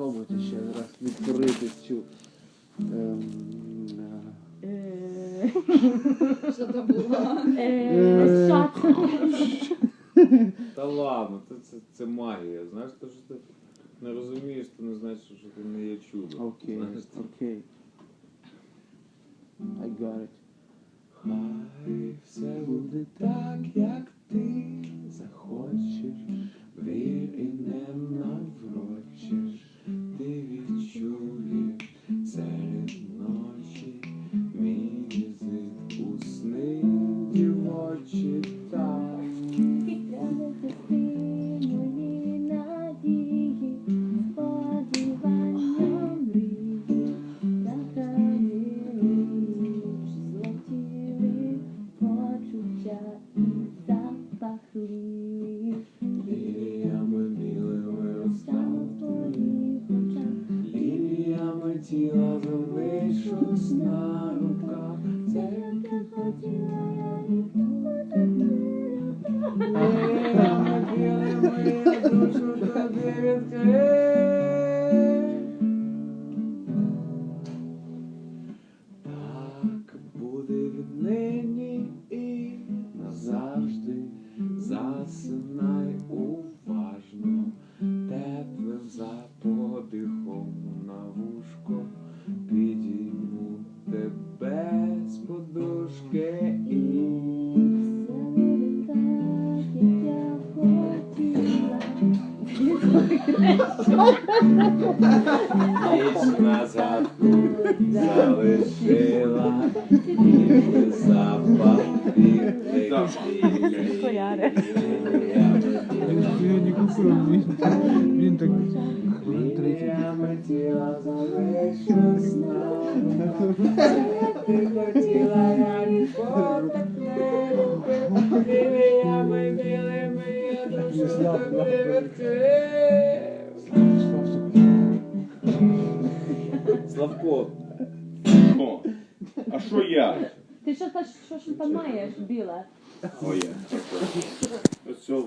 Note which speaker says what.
Speaker 1: Спробуйте ще раз відтворити цю. ем, е,
Speaker 2: Е,
Speaker 3: Що то було?
Speaker 2: е.
Speaker 4: Та ладно, це, це, це магія. Знаєш, то, що ти не розумієш, то не значить, що ти не є чудо.
Speaker 1: Окей,
Speaker 4: Знаєш,
Speaker 1: окей. I got it.
Speaker 5: Хай все буде так, як ліліями тіла на руках. Це
Speaker 2: я хотіла, я не любила.
Speaker 5: ліліями білими ми душу тобі відкрив. Ніч на задку залишила, ніби запах.
Speaker 2: Коляри.
Speaker 1: Я не купив, він, так хвилин 30.
Speaker 5: Ліліями тіла залишусь на руках. Ти хотіла, я так не любив. Я
Speaker 4: Славко,
Speaker 6: О, а що я?
Speaker 2: Ти що, та- що ж там маєш, біле?
Speaker 6: Моє. Ось цього